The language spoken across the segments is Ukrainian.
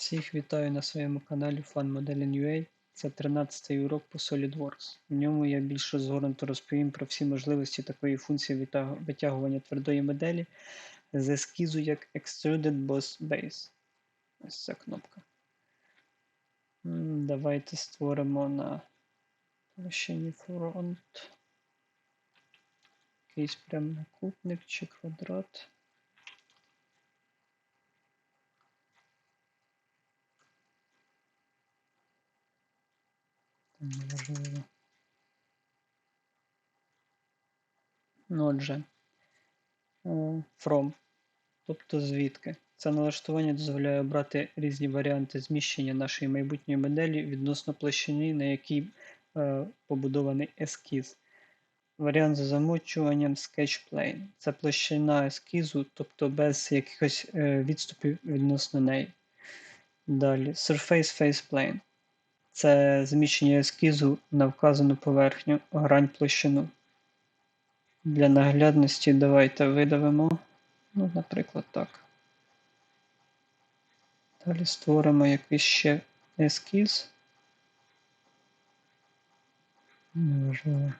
Всіх вітаю на своєму каналі FunModeling.ua. Це 13-й урок по SolidWorks. В ньому я більш розгорнуто розповім про всі можливості такої функції витягування твердої моделі з ескізу як Extruded Boss Base. Ось ця кнопка. Давайте створимо на площині front якийсь прямокутник чи квадрат. Неважливо. Ну, Отже, from, тобто звідки. Це налаштування дозволяє обрати різні варіанти зміщення нашої майбутньої моделі відносно площини, на якій е, побудований ескіз. Варіант за замочуванням Sketch Plane. Це площина ескізу, тобто без якихось е, відступів відносно неї. Далі Surface Face Plane. Це зміщення ескізу на вказану поверхню, грань площину. Для наглядності давайте видавимо, ну, наприклад, так. Далі створимо якийсь ще ескіз. Неважливо.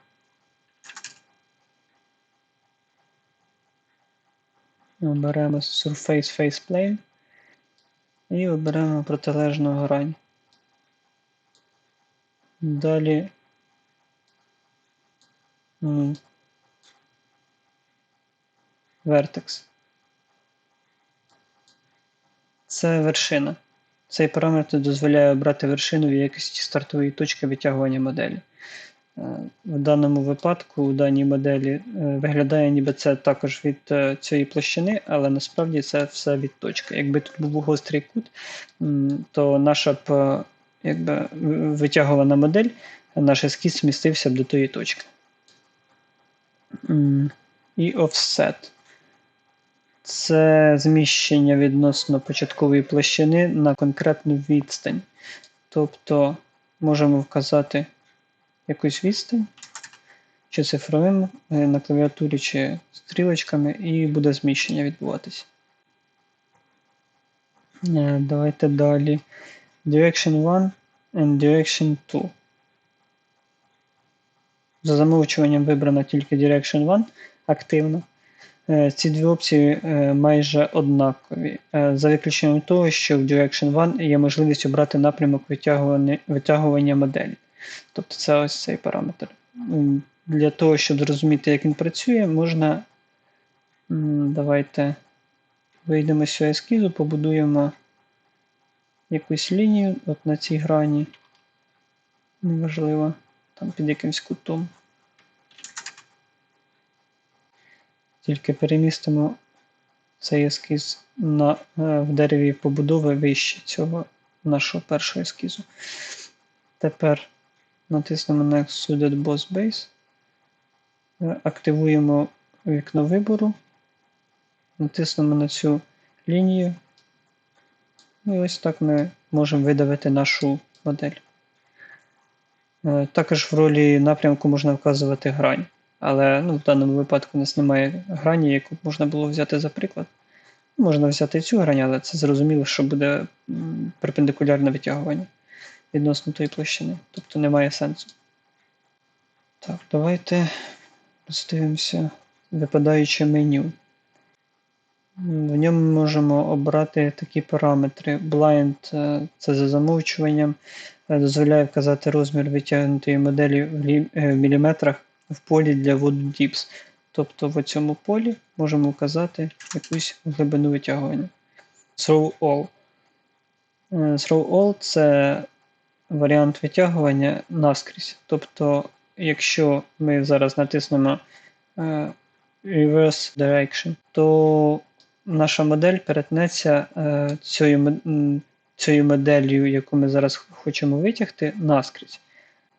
Оберемо Surface Face Plane і оберемо протилежну грань. Далі м, Vertex. Це вершина. Цей параметр дозволяє обрати вершину в якості стартової точки витягування моделі. Е, В даному випадку у даній моделі е, виглядає, ніби це також від е, цієї площини, але насправді це все від точки. Якби тут був гострий кут, то наша б е, якби, витягувана модель, наш ескіз змістився б до тої точки. І offset. Це зміщення відносно початкової площини на конкретну відстань. Тобто можемо вказати якусь відстань, чи цифровим е, на клавіатурі, чи стрілочками, і буде зміщення відбуватися. Е, Давайте далі. Direction 1 and Direction 2. За замовчуванням вибрано тільки Direction 1 активно. Е, Ці дві опції е, майже однакові, е, за виключенням того, що в Direction 1 є можливість обрати напрямок витягування, витягування моделі. Тобто це ось цей параметр. Для того, щоб зрозуміти, як він працює, можна. Давайте вийдемо з цього ескізу, побудуємо якусь лінію от на цій грані. Неважливо, там під якимсь кутом. Тільки перемістимо цей ескіз на, е, в дереві побудови вище цього нашого першого ескізу. Тепер натиснемо на Extruded Boss Base, е, активуємо вікно вибору, натиснемо на цю лінію. І ось так ми можемо видавити нашу модель. Е, Також в ролі напрямку можна вказувати грань. Але ну, в даному випадку у нас немає грані, яку можна було взяти за приклад. Можна взяти цю грань, але це зрозуміло, що буде перпендикулярне витягування відносно тої площини. Тобто немає сенсу. Так, давайте роздивимося випадаюче меню. В ньому можемо обрати такі параметри. Blind е, це за замовчуванням, е, дозволяє вказати розмір витягнутої моделі е, в міліметрах в полі для воду Dips. Тобто в цьому полі можемо вказати якусь глибину витягування. Throw all. Throw all це варіант витягування наскрізь. Тобто, якщо ми зараз натиснемо Reverse Direction, то наша модель перетнеться е, цією, цією моделлю, яку ми зараз хочемо витягти, наскрізь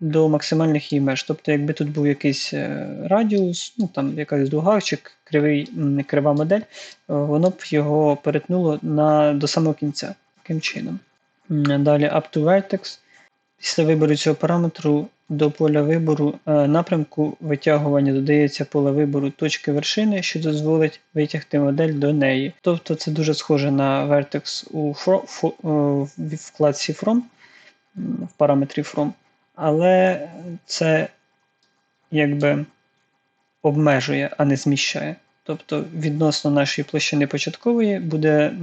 до максимальних її меж. Тобто, якби тут був якийсь е, радіус, ну там якась дуга чи кривий, крива модель, воно б його перетнуло на, до самого кінця. Таким чином. Далі Up to Vertex. Після вибору цього параметру до поля вибору е, напрямку витягування додається поле вибору точки вершини, що дозволить витягти модель до неї. Тобто це дуже схоже на Vertex у е, вкладці From, в параметрі From, але це якби обмежує, а не зміщає. Тобто відносно нашої площини початкової буде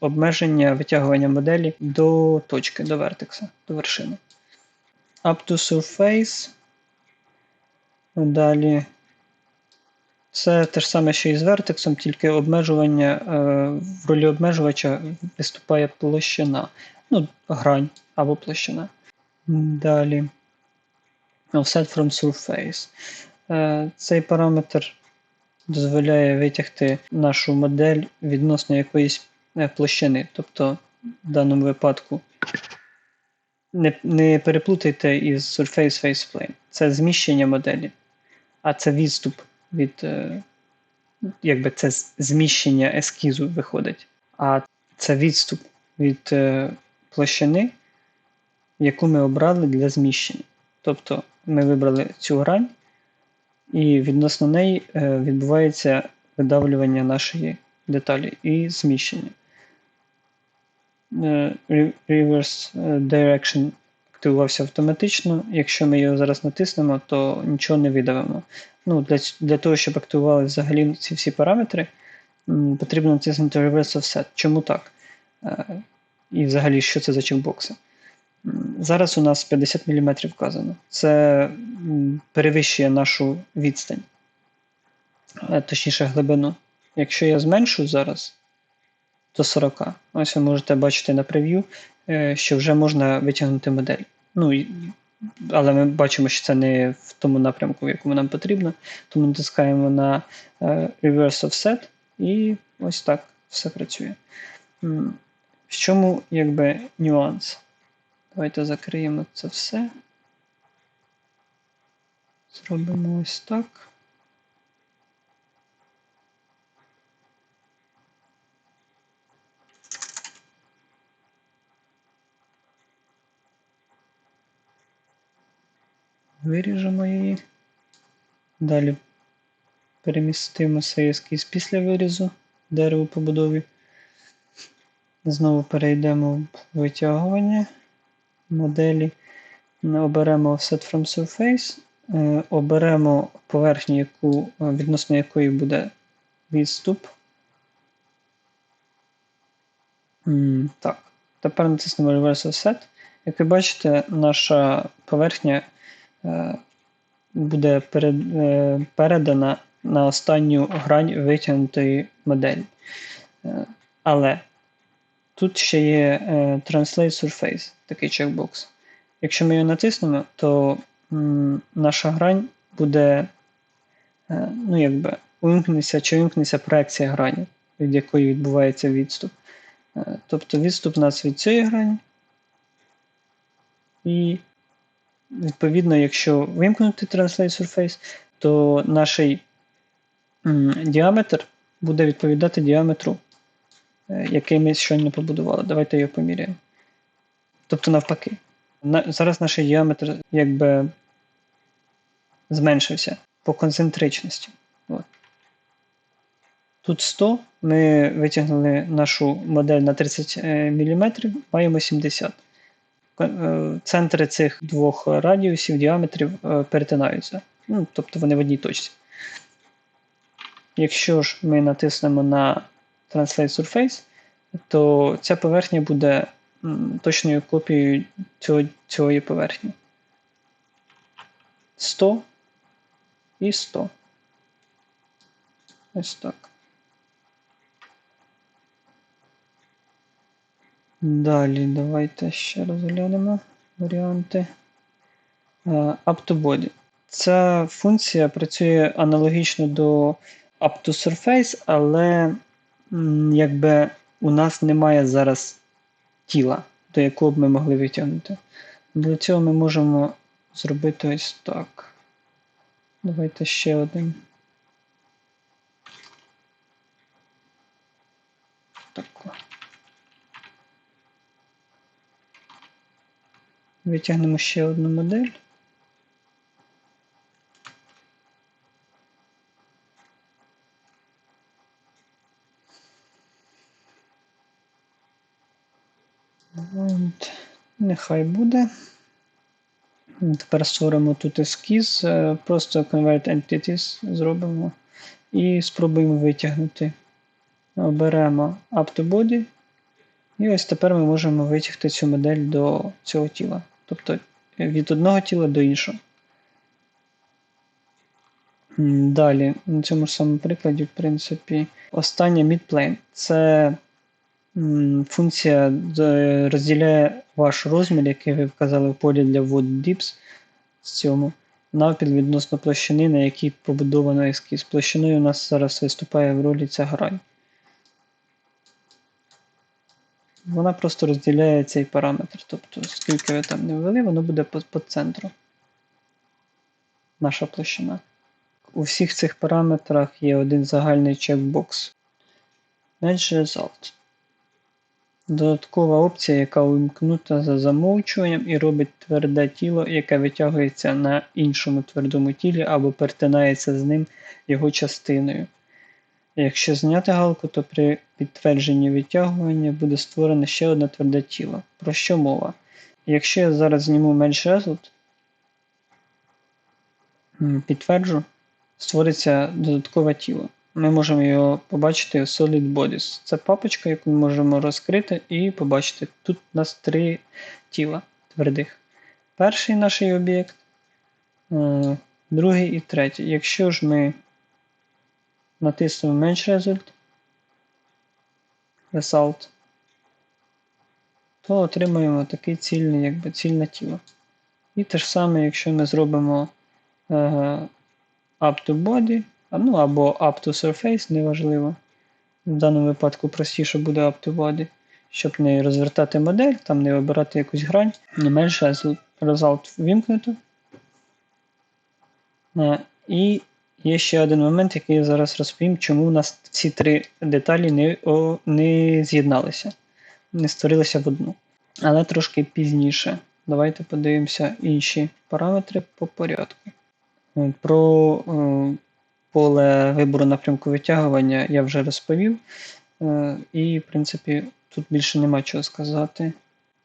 обмеження витягування моделі до точки, до вертекса, до вершини. Up to surface. Далі. Це те ж саме, що і з вертексом, тільки обмежування е, в ролі обмежувача виступає площина. Ну, грань або площина. Далі. Offset from surface. Е, Цей параметр дозволяє витягти нашу модель відносно якоїсь е, площини. Тобто, в даному випадку не, не переплутайте із Surface Face Plane. Це зміщення моделі, а це відступ від. е, Якби це зміщення ескізу виходить. А це відступ від е, площини, яку ми обрали для зміщення. Тобто ми вибрали цю грань, і відносно неї е, відбувається видавлювання нашої деталі і зміщення. Е, re- Reverse е, Direction активувався автоматично. Якщо ми його зараз натиснемо, то нічого не видавимо. Ну, для, для того, щоб активували взагалі ці всі параметри, потрібно натиснути Reverse Offset. Чому так? Е, І взагалі, що це за чекбокси? Зараз у нас 50 мм вказано. Це перевищує нашу відстань, точніше глибину. Якщо я зменшу зараз до 40, ось ви можете бачити на прев'ю, е, що вже можна витягнути модель. Ну, але ми бачимо, що це не в тому напрямку, в якому нам потрібно. Тому натискаємо на е, Reverse Offset і ось так все працює. В чому якби нюанс? Давайте закриємо це все. Зробимо ось так. Виріжемо її. Далі перемістимо цей ескіз після вирізу дерево побудові. Знову перейдемо в витягування моделі. Оберемо Offset from Surface, е, оберемо поверхню, яку, е, відносно якої буде відступ. Так, тепер натиснемо Reverse Offset. Як ви бачите, наша поверхня буде перед, е, передана на останню грань витягнутої моделі. Е, Але тут ще є е, Translate Surface, такий чекбокс. Якщо ми його натиснемо, то наша грань буде е, ну, якби, увімкнеться чи вимкнеться проекція грані, від якої відбувається відступ. Е, Тобто відступ у нас від цієї грані. І відповідно, якщо вимкнути Translate Surface, то наш діаметр буде відповідати діаметру, е, який ми щойно побудували. Давайте його поміряємо. Тобто навпаки. На, зараз наш діаметр якби зменшився по концентричності. От. Тут 100, ми витягнули нашу модель на 30 мм, маємо 70 е, центри цих двох радіусів, діаметрів е, перетинаються. Ну, тобто вони в одній точці. Якщо ж ми натиснемо на Translate Surface, то ця поверхня буде точною копією цього, цієї поверхні. 100 і 100. Ось так. Далі давайте ще розглянемо варіанти. Е, Up to body. Ця функція працює аналогічно до Up to Surface, але якби у нас немає зараз тіла, до якого б ми могли витягнути. Для цього ми можемо зробити ось так. Давайте ще один. Так. Витягнемо ще одну модель. От. Нехай буде. Тепер створимо тут ескіз, е, просто Convert Entities зробимо і спробуємо витягнути. Оберемо Up to Body, і ось тепер ми можемо витягти цю модель до цього тіла. Тобто від одного тіла до іншого. Далі, на цьому ж самому прикладі, в принципі, остання midplane. Це функція розділяє ваш розмір, який ви вказали в полі для вводу dips з цьому, навпіл відносно площини, на якій побудовано ескіз. Площиною у нас зараз виступає в ролі ця грань. Вона просто розділяє цей параметр. Тобто, скільки ви там не ввели, воно буде по, по центру. Наша площина. У всіх цих параметрах є один загальний чекбокс. Match Result. Додаткова опція, яка увімкнута за замовчуванням і робить тверде тіло, яке витягується на іншому твердому тілі або перетинається з ним його частиною. Якщо зняти галку, то при підтвердженні витягування буде створено ще одне тверде тіло. Про що мова? Якщо я зараз зніму менш result, підтверджу, створиться додаткове тіло. Ми можемо його побачити в Solid Bodies. Це папочка, яку ми можемо розкрити і побачити. Тут у нас три тіла твердих. Перший наш об'єкт, е, другий і третій. Якщо ж ми натиснемо Match Result, Result, то отримаємо такий цільний, якби цільне тіло. І те ж саме, якщо ми зробимо е, Up to Body, ну або Up to Surface, неважливо. В даному випадку простіше буде Up to Body, щоб не розвертати модель, там не вибирати якусь грань, не менше result вімкнуто. Е, і є ще один момент, який я зараз розповім, чому у нас ці три деталі не, о, не з'єдналися, не створилися в одну. Але трошки пізніше. Давайте подивимося інші параметри по порядку. Е, про е, поле вибору напрямку витягування я вже розповів. Е, і, в принципі, тут більше нема чого сказати.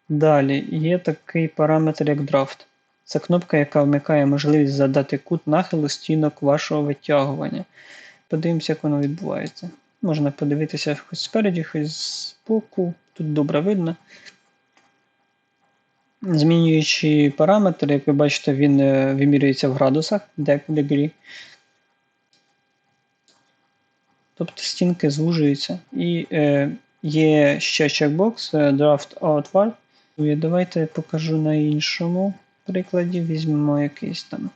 Далі є такий параметр, як Draft. Це кнопка, яка вмикає можливість задати кут нахилу стінок вашого витягування. Подивимося, як воно відбувається. Можна подивитися хоч спереді, хоч з боку. Тут добре видно. Змінюючи параметр, як ви бачите, він е, вимірюється в градусах degree. Тобто стінки звужуються. І е, є ще чекбокс е, Draft Outward. Давайте покажу на іншому прикладі. Візьмемо якийсь там,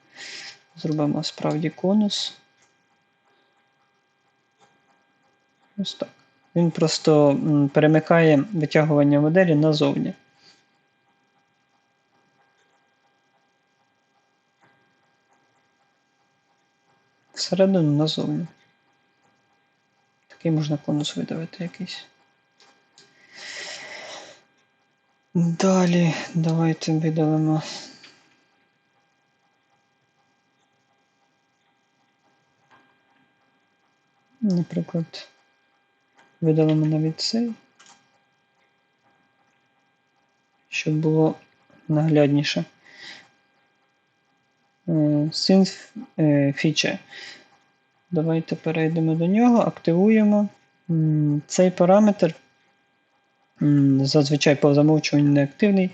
зробимо справді конус. Ось так. Він просто перемикає витягування моделі назовні. Всередину назовні. Такий можна конус видавити якийсь. Далі давайте видалимо. Наприклад, видалимо навіть цей, щоб було наглядніше. Е, Synth е, feature. Давайте перейдемо до нього, активуємо. Цей параметр зазвичай по замовчуванню не активний.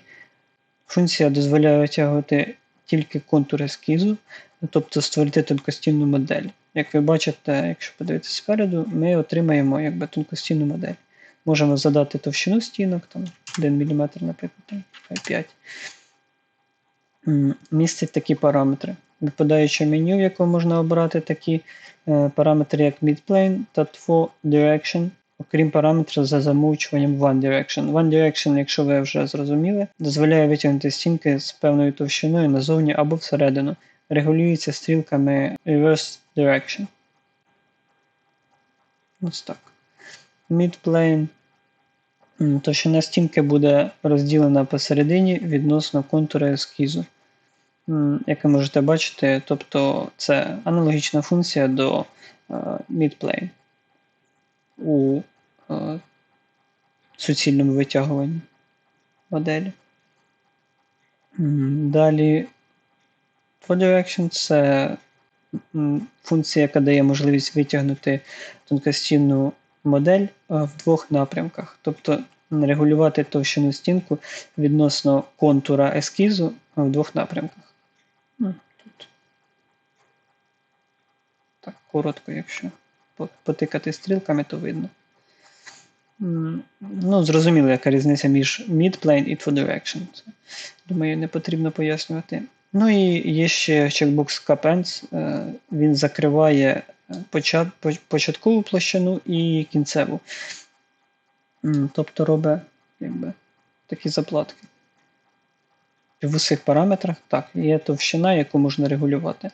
Функція дозволяє витягувати тільки контур ескізу, тобто створити тонкостінну модель. Як ви бачите, якщо подивитися спереду, ми отримаємо якби, тонкостінну модель. Можемо задати товщину стінок, там 1 мм, наприклад, 5. Містить такі параметри. Випадаюче меню, в якому можна обрати такі е, параметри, як midplane та TFO Direction, окрім параметрів за замовчуванням One Direction. One Direction, якщо ви вже зрозуміли, дозволяє витягнути стінки з певною товщиною назовні або всередину. Регулюється стрілками Reverse Direction. Ось так. Midplane. Товщина стінки буде розділена посередині відносно контура ескізу як ви можете бачити, тобто це аналогічна функція до е, midplane у е, суцільному витягуванні. моделі. Далі For Direction це функція, яка дає можливість витягнути тонкостінну модель е, в двох напрямках. Тобто регулювати товщину стінку відносно контура ескізу е, в двох напрямках. Тут. Так, коротко, якщо потикати стрілками, то видно. Ну, зрозуміло, яка різниця між midplane і for direction. Думаю, не потрібно пояснювати. Ну і є ще чекбокс Capends. е, Він закриває е, почат, початкову площину і кінцеву. Тобто робить якби, такі заплатки. В усіх параметрах так, є товщина, яку можна регулювати.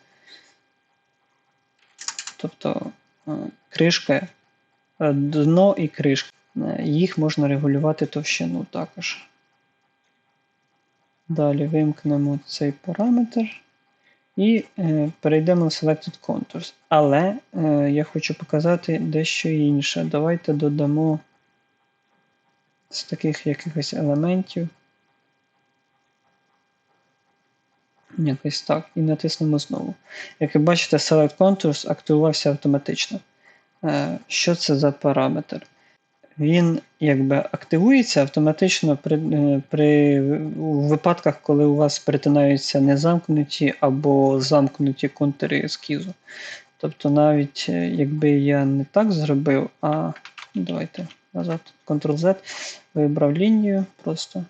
Тобто е, кришка, дно і кришка. Їх можна регулювати товщину також. Далі вимкнемо цей параметр і е, перейдемо в Selected Contours. Але е, я хочу показати дещо інше. Давайте додамо з таких якихось елементів. Якось так. І натиснемо знову. Як ви бачите, Select Contours активувався автоматично. Е, Що це за параметр? Він якби активується автоматично при, е, при у випадках, коли у вас перетинаються незамкнуті або замкнуті контури ескізу. Тобто, навіть е, якби я не так зробив, а ну, давайте назад, Ctrl-Z, вибрав лінію, просто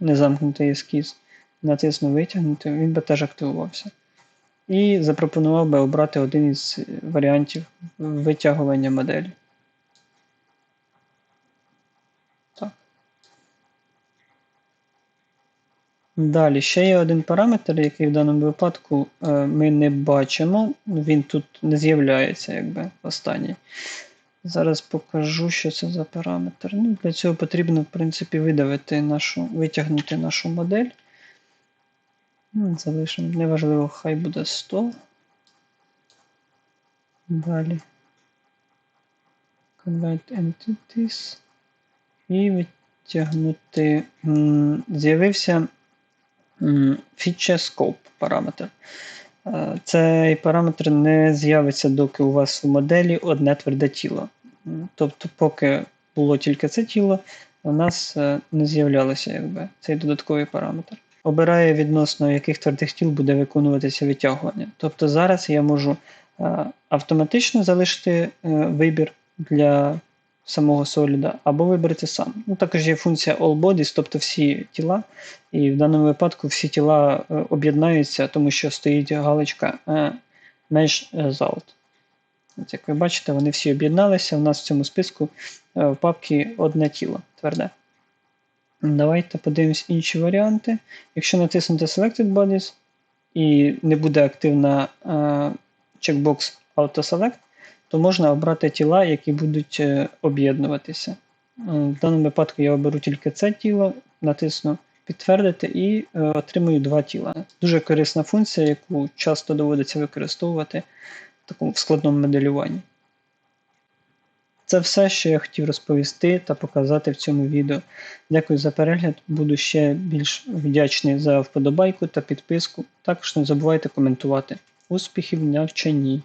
незамкнутий ескіз, натиснув витягнути, він би теж активувався. І запропонував би обрати один із варіантів витягування моделі. Далі ще є один параметр, який в даному випадку е, ми не бачимо. Він тут не з'являється, якби останній. Зараз покажу, що це за параметр. Ну, Для цього потрібно, в принципі, видавити нашу, витягнути нашу модель. Ну, Залишимо, неважливо, хай буде 100. Далі. Convert entities. І витягнути. З'явився Feature Scope параметр. Е, Цей параметр не з'явиться, доки у вас в моделі одне тверде тіло. Тобто, поки було тільки це тіло, у нас е, не з'являлося якби, цей додатковий параметр. Обирає відносно яких твердих тіл буде виконуватися витягування. Тобто зараз я можу е, автоматично залишити вибір для самого соліда, або виберете сам. Ну, також є функція All Bodies, тобто всі тіла. І в даному випадку всі тіла е, об'єднаються, тому що стоїть галочка е, Mesh Result. От як ви бачите, вони всі об'єдналися. У нас в цьому списку е, в папці одне тіло тверде. Давайте подивимось інші варіанти. Якщо натиснути Selected Bodies і не буде активна е, чекбокс Auto-Select, то можна обрати тіла, які будуть е, об'єднуватися. Е, В даному випадку я оберу тільки це тіло, натисну підтвердити і е, отримую два тіла. Дуже корисна функція, яку часто доводиться використовувати в такому складному моделюванні. Це все, що я хотів розповісти та показати в цьому відео. Дякую за перегляд. Буду ще більш вдячний за вподобайку та підписку. Також не забувайте коментувати. Успіхів в навчанні!